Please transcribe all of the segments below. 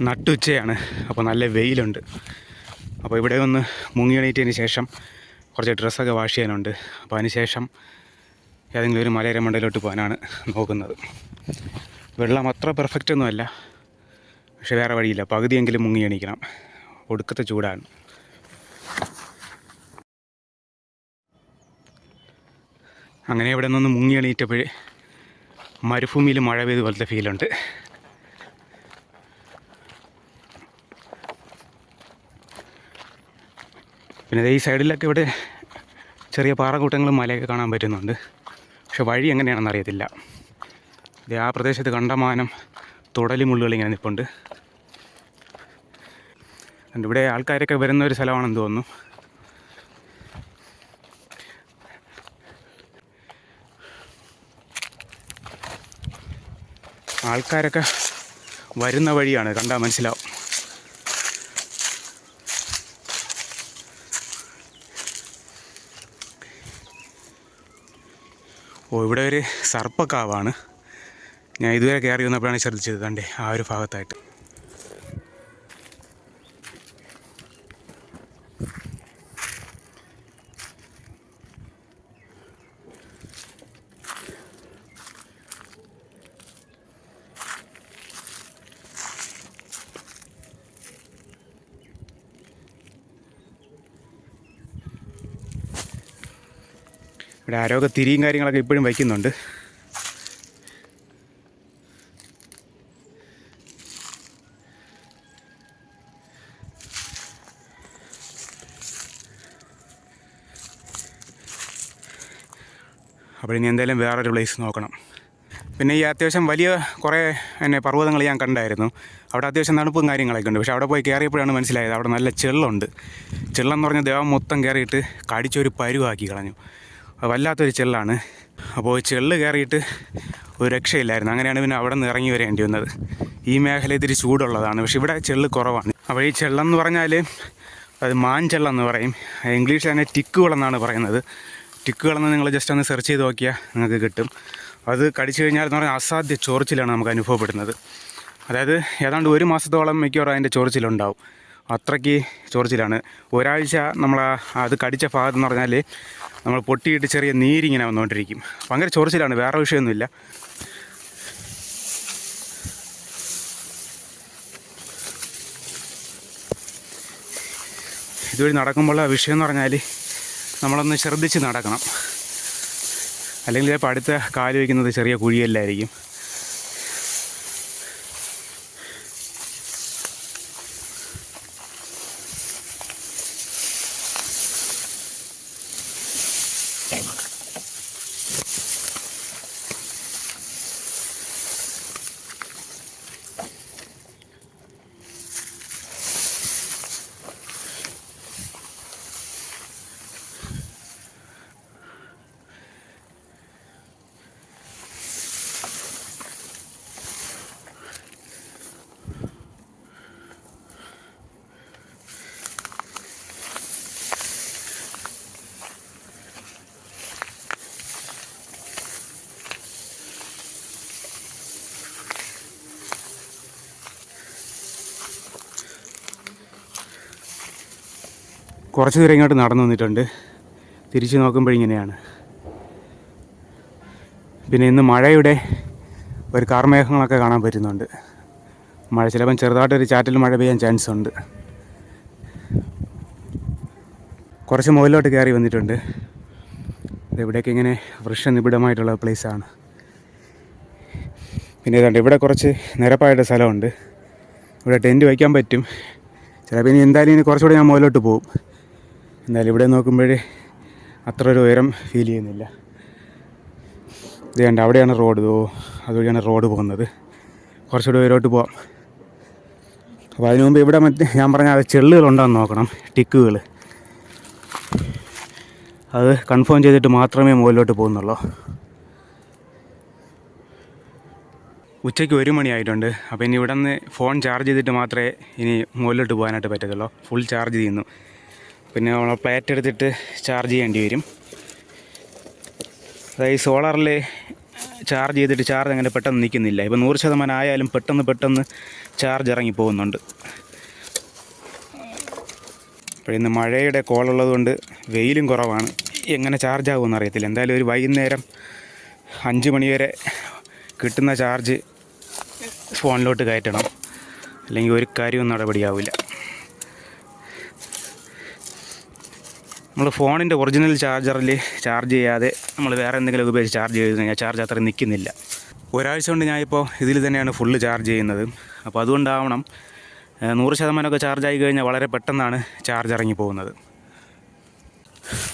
നട്ടുച്ചയാണ്. അപ്പോൾ നല്ല വെയിലുണ്ട്. അപ്പോൾ ഇവിടെ ഒന്ന് മുങ്ങി എണീറ്റതിന് ശേഷം കുറച്ച് ഡ്രസ്സൊക്കെ വാഷ് ചെയ്യാനുണ്ട്. അപ്പോൾ അതിന് ശേഷം ഏതെങ്കിലും ഒരു മലയര മണ്ടയിലോട്ട് പോകാനാണ് നോക്കുന്നത്. വെള്ളം അത്ര പെർഫെക്റ്റ് ഒന്നുമല്ല പക്ഷേ വേറെ വഴിയില്ല. പകുതിയെങ്കിലും മുങ്ങി എണീക്കണം. ഒടുക്കത്തെ ചൂടാണ്. അങ്ങനെ ഇവിടെ നിന്ന് മുങ്ങി എണീറ്റപ്പോഴേ മരുഭൂമിയിൽ മഴ പെയ്ത് പോലത്തെ ഫീലുണ്ട് പിന്നെ ഈ സൈഡിലൊക്കെ ഇവിടെ ചെറിയ പാറക്കൂട്ടങ്ങളും മലയൊക്കെ കാണാൻ പറ്റുന്നുണ്ട്. പക്ഷെ വഴി എങ്ങനെയാണെന്ന് അറിയത്തില്ല. ഇത് ആ പ്രദേശത്ത് കണ്ടമാനം തുടലി മുള്ളുകൾ ഇങ്ങനെ നിൽപ്പുണ്ട് ഇവിടെ ആൾക്കാരൊക്കെ വരുന്ന ഒരു സ്ഥലമാണെന്ന് തോന്നുന്നു. ആൾക്കാരൊക്കെ വരുന്ന വഴിയാണ് കണ്ടാൽ മനസ്സിലാവും. ഓ ഇവിടെ ഒരു സർപ്പക്കാവാണ്. ഞാൻ ഇതുവരെ കയറി വന്നപ്പോഴാണ് ശ്രദ്ധിച്ചത്. കണ്ടേ ആ ഒരു ഭാഗത്തായിട്ട്. ഇവിടെ ആരോഗ്യ തിരിയും കാര്യങ്ങളൊക്കെ ഇപ്പോഴും വയ്ക്കുന്നുണ്ട്. അപ്പോൾ ഇനി എന്തായാലും വേറൊരു പ്ലേസ് നോക്കണം. പിന്നെ ഈ അത്യാവശ്യം വലിയ കുറേ എന്നെ പർവതങ്ങൾ ഞാൻ കണ്ടായിരുന്നു. അവിടെ അത്യാവശ്യം തണുപ്പും കാര്യങ്ങളൊക്കെ ഉണ്ട്. പക്ഷേ അവിടെ പോയി കയറിയപ്പോഴാണ് മനസ്സിലായത്. അവിടെ നല്ല ചെള്ളുണ്ട് ചെള്ളെന്ന് പറഞ്ഞ ദേവം മൊത്തം കയറിയിട്ട് കടിച്ചൊരു പരുവാക്കി കളഞ്ഞു. വല്ലാത്തൊരു ചെള്ളാണ്. അപ്പോൾ ചെള്ള് കയറിയിട്ട് ഒരു രക്ഷയില്ലായിരുന്നു. അങ്ങനെയാണ് പിന്നെ അവിടെ നിന്ന് ഇറങ്ങി വരേണ്ടി വന്നത്. ഈ മേഖല ഇത്തിരി ചൂടുള്ളതാണ്. പക്ഷെ ഇവിടെ ചെള്ള് കുറവാണ്. അപ്പോൾ ഈ ചെള്ളെന്ന് പറഞ്ഞാൽ അത് മാഞ്ചെള്ളെന്ന് പറയും. ഇംഗ്ലീഷിൽ തന്നെ ടിക്കുകളെന്നാണ് പറയുന്നത്. ടിക്കുകളെന്ന് നിങ്ങൾ ജസ്റ്റ് ഒന്ന് സെർച്ച് ചെയ്ത് നോക്കിയാൽ നിങ്ങൾക്ക് കിട്ടും. അത് കടിച്ചു കഴിഞ്ഞാൽ എന്ന് പറഞ്ഞാൽ അസാധ്യ ചോർച്ചിലാണ് നമുക്ക് അനുഭവപ്പെടുന്നത്. അതായത് ഏതാണ്ട് ഒരു മാസത്തോളം മിക്കവാറും അതിന്റെ ചോർച്ചിലുണ്ടാവും അത്രയ്ക്ക് ചോർച്ചിലാണ് ഒരാഴ്ച നമ്മൾ അത് കടിച്ച ഭാഗത്ത് എന്ന് പറഞ്ഞാൽ നമ്മൾ പൊട്ടിയിട്ട് ചെറിയ നീരിങ്ങനെ വന്നുകൊണ്ടിരിക്കും. ഭയങ്കര ചൊറിച്ചിലാണ് വേറെ വിഷയമൊന്നുമില്ല. ഇതുവഴി നടക്കുമ്പോൾ വിഷയം എന്ന് പറഞ്ഞാൽ നമ്മളൊന്ന് ശ്രദ്ധിച്ച് നടക്കണം. അല്ലെങ്കിൽ ചിലപ്പോൾ അടുത്ത കാൽ വയ്ക്കുന്നത് ചെറിയ കുഴിയല്ലായിരിക്കും. കുറച്ച് ദൂരം ഇങ്ങോട്ട് നടന്നു വന്നിട്ടുണ്ട് തിരിച്ച് നോക്കുമ്പോഴിങ്ങനെയാണ് പിന്നെ ഇന്ന് മഴയുടെ ഒരു കാർമേഘങ്ങളൊക്കെ കാണാൻ പറ്റുന്നുണ്ട്. മഴ ചിലപ്പം ചെറുതായിട്ടൊരു ചാറ്റിൽ മഴ പെയ്യാൻ ചാൻസ് ഉണ്ട്. കുറച്ച് മുകളിലോട്ട് കയറി വന്നിട്ടുണ്ട്. ഇവിടേക്ക് ഇങ്ങനെ വൃക്ഷനിബിഡമായിട്ടുള്ള പ്ലേസാണ് പിന്നെ ഇതുണ്ട് ഇവിടെ കുറച്ച് നിരപ്പായിട്ട് സ്ഥലമുണ്ട്. ഇവിടെ ടെന്റ് വയ്ക്കാൻ പറ്റും. ചിലപ്പോൾ ഇനി എന്തായാലും ഇനി കുറച്ചുകൂടെ ഞാൻ മുകളിലോട്ട് പോകും. എന്തായാലും ഇവിടെ നോക്കുമ്പോഴേ അത്ര ഒരു ഉയരം ഫീൽ ചെയ്യുന്നില്ല. ഇത് കണ്ട അവിടെയാണ് റോഡ് ഓ അതുവഴിയാണ് റോഡ് പോകുന്നത്. കുറച്ചുകൂടെ ഉയരോട്ട് പോവാം. അപ്പോൾ അതിനു മുമ്പ് ഇവിടെ മറ്റേ ഞാൻ പറഞ്ഞ ചെള്ളുകളുണ്ടോയെന്ന് നോക്കണം ടിക്കുകൾ. അത് കൺഫേം ചെയ്തിട്ട് മാത്രമേ മുകളിലോട്ട് പോകുന്നുള്ളൂ. ഉച്ചയ്ക്ക് ഒരു മണിയായിട്ടുണ്ട് അപ്പോൾ ഇനി ഇവിടെ നിന്ന് ഫോൺ ചാർജ് ചെയ്തിട്ട് മാത്രമേ ഇനി മുകളിലോട്ട് പോകാനായിട്ട് പറ്റത്തുള്ളൂ. ഫുൾ ചാർജ് ചെയ്യുന്നു. പിന്നെ നമ്മൾ പ്ലേറ്റ് എടുത്തിട്ട് ചാർജ് ചെയ്യേണ്ടി വരും. അതായത് സോളാറിൽ ചാർജ് ചെയ്തിട്ട് ചാർജ് അങ്ങനെ പെട്ടെന്ന് നിൽക്കുന്നില്ല. ഇപ്പോൾ നൂറ് ശതമാനം ആയാലും പെട്ടെന്ന് പെട്ടെന്ന് ചാർജ് ഇറങ്ങി പോകുന്നുണ്ട്. അപ്പോൾ ഇന്ന് മഴയുടെ കോളുള്ളതുകൊണ്ട് വെയിലും കുറവാണ്. എങ്ങനെ ചാർജ് ആകുമെന്ന് അറിയത്തില്ല. എന്തായാലും ഒരു വൈകുന്നേരം അഞ്ച് മണിവരെ കിട്ടുന്ന ചാർജ് ഫോണിലോട്ട് കയറ്റണം. അല്ലെങ്കിൽ ഒരു കാര്യവും നടപടിയാവില്ല. നമ്മൾ ഫോണിന്റെ ഒറിജിനൽ ചാർജറിൽ ചാർജ് ചെയ്യാതെ നമ്മൾ വേറെ എന്തെങ്കിലും ഉപയോഗിച്ച് ചാർജ് ചെയ്ത് കഴിഞ്ഞാൽ ചാർജ് അത്ര നിൽക്കുന്നില്ല ഒരാഴ്ച കൊണ്ട് ഞാനിപ്പോൾ ഇതിൽ തന്നെയാണ് ഫുള്ള് ചാർജ് ചെയ്യുന്നത്. അപ്പോൾ അതുകൊണ്ടാവണം നൂറ് ശതമാനമൊക്കെ ചാർജ് ആയി കഴിഞ്ഞാൽ വളരെ പെട്ടെന്നാണ് ചാർജ് ഇറങ്ങി പോകുന്നത്.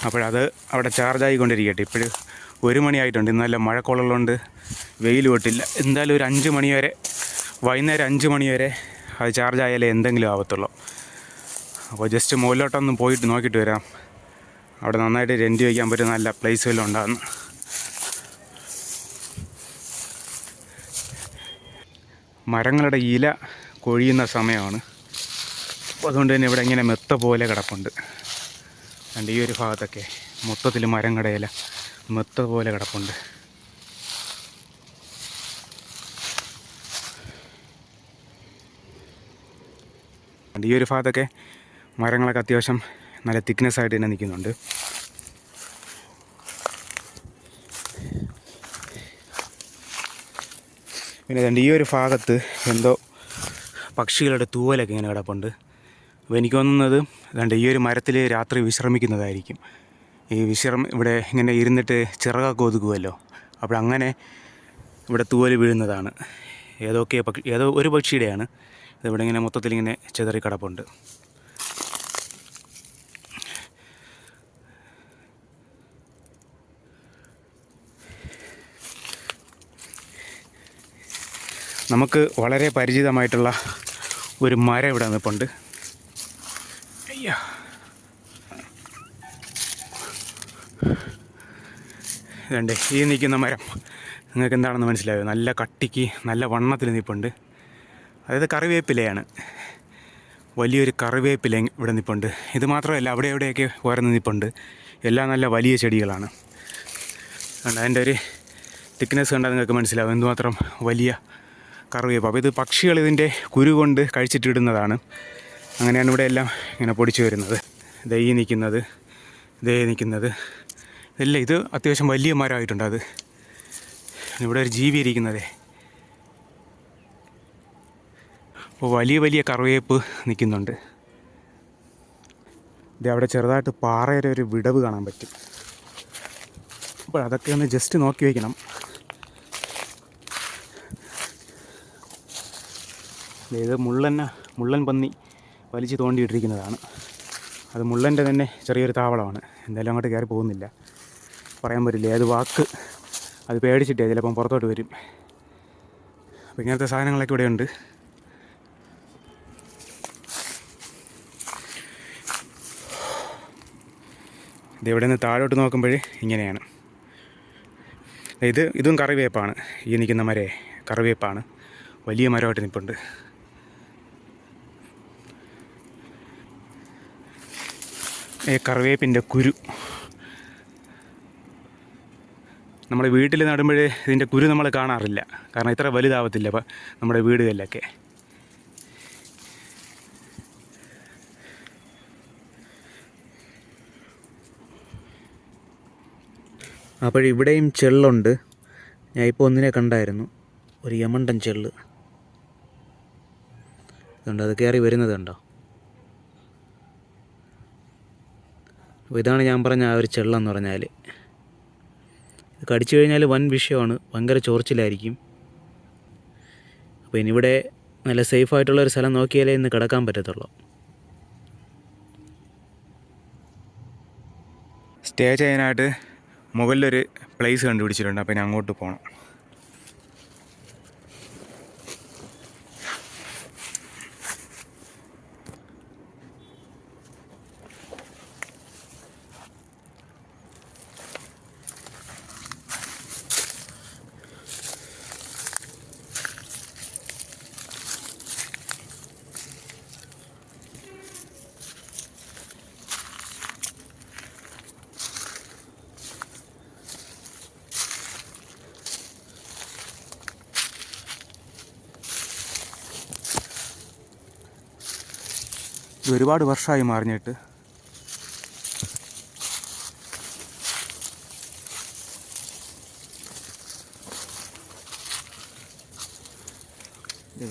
അപ്പോഴത് അവിടെ ചാർജ് ആയിക്കൊണ്ടിരിക്കട്ടെ. ഇപ്പോഴും ഒരു മണിയായിട്ടുണ്ട് ഇന്ന് നല്ല മഴക്കോളുള്ളതുകൊണ്ട് വെയിൽ വിട്ടില്ല എന്തായാലും ഒരു അഞ്ച് മണി വരെ വൈകുന്നേരം അഞ്ച് മണി വരെ അത് ചാർജ് ആയാലേ എന്തെങ്കിലും ആവത്തുള്ളൂ. അപ്പോൾ ജസ്റ്റ് മുകളിലോട്ടൊന്ന് പോയിട്ട് നോക്കിയിട്ട് വരാം. അവിടെ നന്നായിട്ട് റെന്റ് വയ്ക്കാൻ പറ്റുന്ന നല്ല പ്ലേസുകളും ഉണ്ടാകുന്നു മരങ്ങളുടെ ഇല കൊഴിയുന്ന സമയമാണ്. അപ്പോൾ അതുകൊണ്ട് തന്നെ ഇവിടെ ഇങ്ങനെ മെത്ത പോലെ കിടപ്പുണ്ട്. രണ്ട് ഈ ഒരു ഭാഗത്തൊക്കെ മൊത്തത്തിൽ മരങ്ങളുടെ ഇല മെത്ത പോലെ കിടപ്പുണ്ട്. ഈ ഒരു ഭാഗത്തൊക്കെ മരങ്ങളൊക്കെ അത്യാവശ്യം നല്ല തിക്നെസ് ആയിട്ട് തന്നെ നിൽക്കുന്നുണ്ട്. പിന്നെ രണ്ട് ഈ ഒരു ഭാഗത്ത് എന്തോ പക്ഷികളുടെ തൂവലൊക്കെ ഇങ്ങനെ കിടപ്പുണ്ട്. അപ്പോൾ എനിക്ക് തോന്നുന്നത് രണ്ട് ഈ ഒരു മരത്തിൽ രാത്രി വിശ്രമിക്കുന്നതായിരിക്കും. ഈ വിശ്രമ ഇവിടെ ഇങ്ങനെ ഇരുന്നിട്ട് ചിറകൊക്കെ ഒതുക്കുമല്ലോ അപ്പോൾ അങ്ങനെ ഇവിടെ തൂവൽ വീഴുന്നതാണ്. ഏതൊക്കെ പക്ഷി ഏതോ ഒരു പക്ഷിയുടെയാണ്. ഇതിവിടെ ഇങ്ങനെ മൊത്തത്തിൽ ഇങ്ങനെ ചെതറി കിടപ്പുണ്ട്. നമുക്ക് വളരെ പരിചിതമായിട്ടുള്ള ഒരു മരം ഇവിടെ നിൽപ്പുണ്ട് അയ്യാ. ഇതുണ്ട് ഈ നിൽക്കുന്ന മരം. നിങ്ങൾക്ക് എന്താണെന്ന് മനസ്സിലായോ? നല്ല കട്ടിക്ക് നല്ല വണ്ണത്തിൽ നിൽപ്പുണ്ട്. അതായത് കറിവേപ്പിലയാണ്. വലിയൊരു കറിവേപ്പില ഇവിടെ നിൽപ്പുണ്ട്. ഇത് മാത്രമല്ല അവിടെ എവിടെയൊക്കെ ഉയർന്ന് നിൽപ്പുണ്ട്. എല്ലാം നല്ല വലിയ ചെടികളാണ്. കണ്ടോ അതിന്റെ ഒരു തിക്നെസ് കണ്ടാൽ നിങ്ങൾക്ക് മനസ്സിലാവും. എന്തുമാത്രം വലിയ കറിവേപ്പ്. അപ്പോൾ ഇത് പക്ഷികൾ ഇതിന്റെ കുരു കൊണ്ട് കഴിച്ചിട്ടിടുന്നതാണ്. അങ്ങനെയാണ് ഇവിടെ എല്ലാം ഇങ്ങനെ പൊടിച്ചു വരുന്നത്. ദൈ നിൽക്കുന്നത് ദൈ നിൽക്കുന്നത്. ഇതെല്ലാം ഇത് അത്യാവശ്യം വലിയ മരമായിട്ടുണ്ട് അത്. ഇവിടെ ഒരു ജീവി ഇരിക്കുന്നതേ. അപ്പോൾ വലിയ വലിയ കറിവേപ്പ് നിൽക്കുന്നുണ്ട്. ഇത് അവിടെ ചെറുതായിട്ട് പാറയുടെ ഒരു വിടവ് കാണാൻ പറ്റും. അപ്പോൾ അതൊക്കെ ഒന്ന് ജസ്റ്റ് നോക്കി വയ്ക്കണം ഇത് മുള്ളന്ന മുള്ളൻ പന്നി വലിച്ചു തോണ്ടിയിട്ടിരിക്കുന്നതാണ്. അത് മുള്ളന്റെ തന്നെ ചെറിയൊരു താവളമാണ്. എന്തായാലും അങ്ങോട്ട് കയറി പോകുന്നില്ല. പറയാൻ പറ്റില്ല. ഏത് വാക്ക് അത് പേടിച്ചിട്ടേ ചിലപ്പം പുറത്തോട്ട് വരും. അപ്പോൾ ഇങ്ങനത്തെ സാധനങ്ങളൊക്കെ ഇവിടെയുണ്ട്. ഇതെവിടെ നിന്ന് താഴോട്ട് നോക്കുമ്പോൾ ഇങ്ങനെയാണ്. ഇത് ഇതും കറിവേപ്പാണ്. ഈ നിൽക്കുന്ന മരേ കറിവേപ്പാണ്. വലിയ മരമായിട്ട് നിൽപ്പുണ്ട്. ഈ കറിവേപ്പിന്റെ കുരു. നമ്മൾ വീട്ടിൽ നടുമ്പോഴേ ഇതിന്റെ കുരു നമ്മൾ കാണാറില്ല. കാരണം ഇത്ര വലുതാവത്തില്ല. അപ്പം നമ്മുടെ വീടുകളിലൊക്കെ. അപ്പോഴിവിടെയും ചെള്ളുണ്ട്. ഞാൻ ഇപ്പോൾ ഒന്നിനെ കണ്ടായിരുന്നു. ഒരു യമണ്ടൻ ചെള്ള്. അതുകൊണ്ട് അത് കയറി വരുന്നത് കണ്ടോ? അപ്പോൾ ഇതാണ് ഞാൻ പറഞ്ഞ ആ ഒരു ചെള്ളെന്ന് പറഞ്ഞാൽ. ഇത് കടിച്ചു കഴിഞ്ഞാൽ വൻ വിഷയമാണ്. ഭയങ്കര ചോർച്ചിലായിരിക്കും. അപ്പോൾ ഇനിവിടെ നല്ല സേഫ് ആയിട്ടുള്ള ഒരു സ്ഥലം നോക്കിയാലേ ഇന്ന് കിടക്കാൻ പറ്റത്തുള്ളൂ. സ്റ്റേ ചെയ്യാനായിട്ട് മുകളിലൊരു പ്ലേസ് കണ്ടുപിടിച്ചിട്ടുണ്ട്. അപ്പോൾ ഞാൻ അങ്ങോട്ട് പോകണം ഒരുപാട് വർഷമായി മാറിഞ്ഞിട്ട്.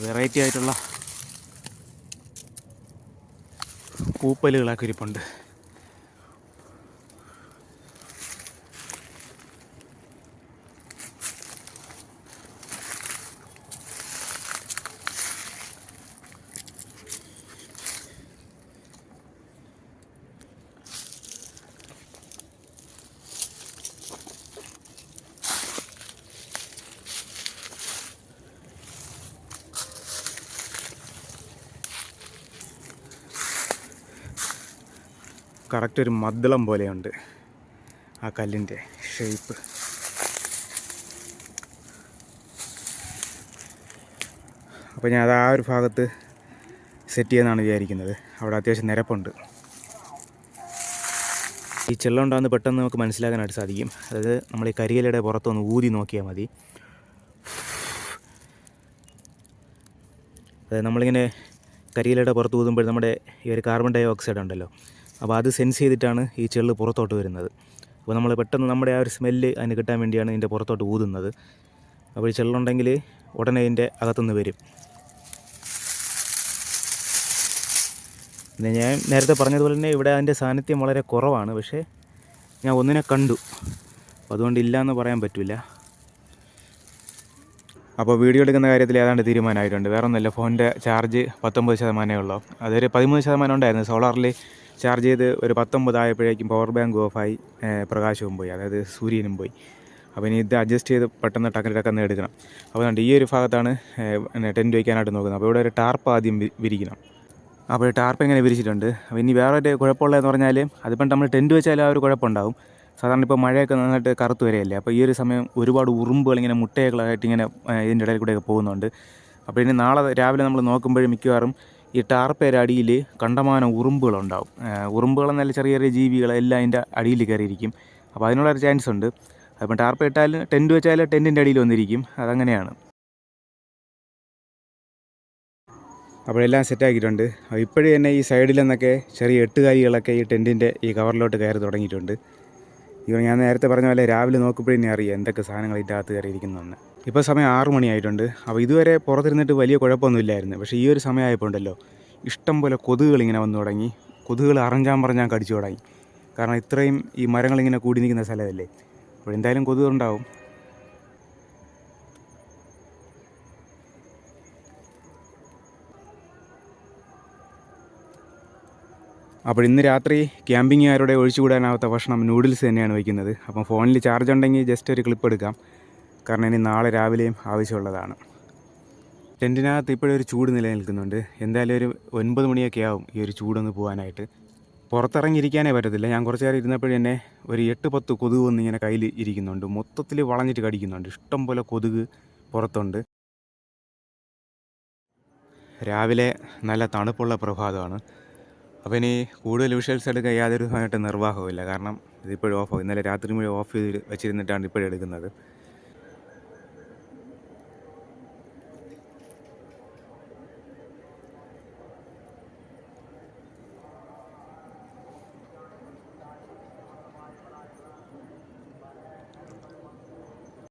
വെറൈറ്റി ആയിട്ടുള്ള പൂപ്പലുകളൊക്കെ ഇരിപ്പുണ്ട് കറക്റ്റ് ഒരു മദ്ദളം പോലെയുണ്ട് ആ കല്ലിന്റെ ഷേപ്പ് അപ്പോൾ ഞാൻ അത് ആ ഒരു ഭാഗത്ത് സെറ്റ് ചെയ്യുന്നതാണ് വിചാരിക്കുന്നത്. അവിടെ അത്യാവശ്യം നിരപ്പുണ്ട്. ഈ ചെള്ളം ഉണ്ടാകുന്ന പെട്ടെന്ന് നമുക്ക് മനസ്സിലാക്കാനായിട്ട് സാധിക്കും. അതായത് നമ്മൾ ഈ കരിയിലയുടെ പുറത്തൊന്ന് ഊതി നോക്കിയാൽ മതി. അതായത് നമ്മളിങ്ങനെ കരിയിലയുടെ പുറത്ത് ഊതുമ്പോൾ നമ്മുടെ ഈ ഒരു കാർബൺ ഡൈ ഓക്സൈഡ് ഉണ്ടല്ലോ അപ്പോൾ അത് സെൻസ് ചെയ്തിട്ടാണ് ഈ ചെള്ള് പുറത്തോട്ട് വരുന്നത്. അപ്പോൾ നമ്മൾ പെട്ടെന്ന് നമ്മുടെ ആ ഒരു സ്മെല്ല് അതിന് കിട്ടാൻ വേണ്ടിയാണ് ഇതിന്റെ പുറത്തോട്ട് ഊതുന്നത്. അപ്പോൾ ഈ ചെള്ളുണ്ടെങ്കിൽ ഉടനെ ഇതിന്റെ അകത്തുനിന്ന് വരും. പിന്നെ ഞാൻ നേരത്തെ പറഞ്ഞതുപോലെ തന്നെ ഇവിടെ അതിന്റെ സാന്നിധ്യം വളരെ കുറവാണ്. പക്ഷേ ഞാൻ ഒന്നിനെ കണ്ടു. അതുകൊണ്ട് ഇല്ല എന്ന് പറയാൻ പറ്റില്ല. അപ്പോൾ വീഡിയോ എടുക്കുന്ന കാര്യത്തിൽ ഏതാണ്ട് തീരുമാനമായിട്ടുണ്ട്. വേറെ ഒന്നുമില്ല ഫോണിന്റെ ചാർജ് പത്തൊമ്പത് ശതമാനമേ ഉള്ളൂ. അതൊരു പതിമൂന്ന് ശതമാനം ഉണ്ടായിരുന്നു സോളാറിൽ. ചാർജ് ചെയ്ത് ഒരു പത്തൊമ്പത് ആയപ്പോഴേക്കും പവർ ബാങ്ക് ഓഫായി പ്രകാശവും പോയി. അതായത് സൂര്യനും പോയി. അപ്പോൾ ഇനി ഇത് അഡ്ജസ്റ്റ് ചെയ്ത് പെട്ടെന്ന് ടക്കൻ ടക്കെന്ന് എടുക്കണം. അപ്പോൾ അതുകൊണ്ട് ഈ ഒരു ഭാഗത്താണ് ടെന്റ് വയ്ക്കാനായിട്ട് നോക്കുന്നത്. അപ്പോൾ ഇവിടെ ഒരു ടാർപ്പ് ആദ്യം വിരിക്കണം. അപ്പോൾ ടാർപ്പ് എങ്ങനെ വിരിച്ചിട്ടുണ്ട്. അപ്പോൾ ഇനി വേറെ ഒരു കുഴപ്പമുള്ളതെന്ന് പറഞ്ഞാൽ അതിപ്പം നമ്മൾ ടെന്റ് വെച്ചാൽ ആ ഒരു കുഴപ്പമുണ്ടാവും. സാധാരണ ഇപ്പോൾ മഴയൊക്കെ നന്നായിട്ട് കറുത്ത് വരെയല്ലേ? അപ്പോൾ ഈ ഒരു സമയം ഒരുപാട് ഉറുമ്പുകൾ ഇങ്ങനെ മുട്ടകളായിട്ട് ഇങ്ങനെ ഇതിന്റെ ഇടയിൽ കൂടെയൊക്കെ പോകുന്നുണ്ട്. അപ്പോൾ ഇനി നാളെ രാവിലെ നമ്മൾ നോക്കുമ്പോഴും മിക്കവാറും ഈ ടാർപ്പേരടിയിൽ കണ്ടമാനം ഉറുമ്പുകളുണ്ടാവും. ഉറുമ്പുകളെന്നല്ല ചെറിയ ചെറിയ ജീവികളെല്ലാം അതിന്റെ അടിയിൽ കയറിയിരിക്കും. അപ്പോൾ അതിനുള്ളൊരു ചാൻസ് ഉണ്ട്. അപ്പം ടാർപ്പ് ഇട്ടാൽ ടെന്റ് വെച്ചാൽ ടെന്റിന്റെ അടിയിൽ വന്നിരിക്കും. അതങ്ങനെയാണ്. അപ്പോഴെല്ലാം സെറ്റാക്കിയിട്ടുണ്ട് ഇപ്പോഴും തന്നെ ഈ സൈഡിൽ നിന്നൊക്കെ ചെറിയ എട്ടുകാലികളൊക്കെ ഈ ടെന്റിന്റെ ഈ കവറിലോട്ട് കയറി തുടങ്ങിയിട്ടുണ്ട്. ഇവ ഞാൻ നേരത്തെ പറഞ്ഞ പോലെ രാവിലെ നോക്കുമ്പോഴേ അറിയാം എന്തൊക്കെ സാധനങ്ങൾ ഇതിന്റെ അകത്ത് കയറിയിരിക്കുന്നതെന്ന്. ഇപ്പോൾ സമയം ആറ് മണിയായിട്ടുണ്ട്. അപ്പോൾ ഇതുവരെ പുറത്തിരുന്നിട്ട് വലിയ കുഴപ്പമൊന്നുമില്ലായിരുന്നു. പക്ഷേ ഈ ഒരു സമയമായപ്പോൾ ഉണ്ടല്ലോ ഇഷ്ടം പോലെ കൊതുകുകൾ ഇങ്ങനെ വന്നു തുടങ്ങി. കൊതുകുകൾ അറിഞ്ഞാൻ പറഞ്ഞാൽ കടിച്ചു തുടങ്ങി. കാരണം ഇത്രയും ഈ മരങ്ങളിങ്ങനെ കൂടി നിൽക്കുന്ന സ്ഥലമല്ലേ? അപ്പോൾ എന്തായാലും കൊതുക് ഉണ്ടാവും. അപ്പോൾ ഇന്ന് രാത്രി ക്യാമ്പിങ്ങുകാരുടെ ഒഴിച്ചുകൂടാനാവാത്ത ഭക്ഷണം നൂഡിൽസ് തന്നെയാണ് വയ്ക്കുന്നത്. അപ്പം ഫോണിൽ ചാർജ് ഉണ്ടെങ്കിൽ ജസ്റ്റ് ഒരു ക്ലിപ്പ് എടുക്കാം. കാരണം ഇനി നാളെ രാവിലെയും ആവശ്യമുള്ളതാണ്. ടെന്റിനകത്ത് ഇപ്പോഴൊരു ചൂട് നിലനിൽക്കുന്നുണ്ട് എന്തായാലും ഒരു ഒൻപത് മണിയൊക്കെ ആവും ഈ ഒരു ചൂടൊന്ന് പോകാനായിട്ട് പുറത്തിറങ്ങിയിരിക്കാനേ പറ്റത്തില്ല. ഞാൻ കുറച്ച് നേരം ഇരുന്നപ്പോഴും എന്നെ ഒരു എട്ട് പത്ത് കൊതുക് വന്ന് ഇങ്ങനെ കയ്യിൽ ഇരിക്കുന്നുണ്ട്. മൊത്തത്തിൽ വളഞ്ഞിട്ട് കടിക്കുന്നുണ്ട്. ഇഷ്ടം പോലെ കൊതുക് പുറത്തുണ്ട്. രാവിലെ നല്ല തണുപ്പുള്ള പ്രഭാതമാണ്. അപ്പോൾ ഇനി കൂടുതൽ വിഷ്വൽസ് എടുക്കാൻ യാതൊരു സമയത്ത് നിർവാഹമില്ല കാരണം ഇതിപ്പോഴും ഓഫ് ഇന്നലെ രാത്രി മുഴുവൻ ഓഫ് ചെയ്ത് വെച്ചിരുന്നിട്ടാണ് ഇപ്പോഴും എടുക്കുന്നത്.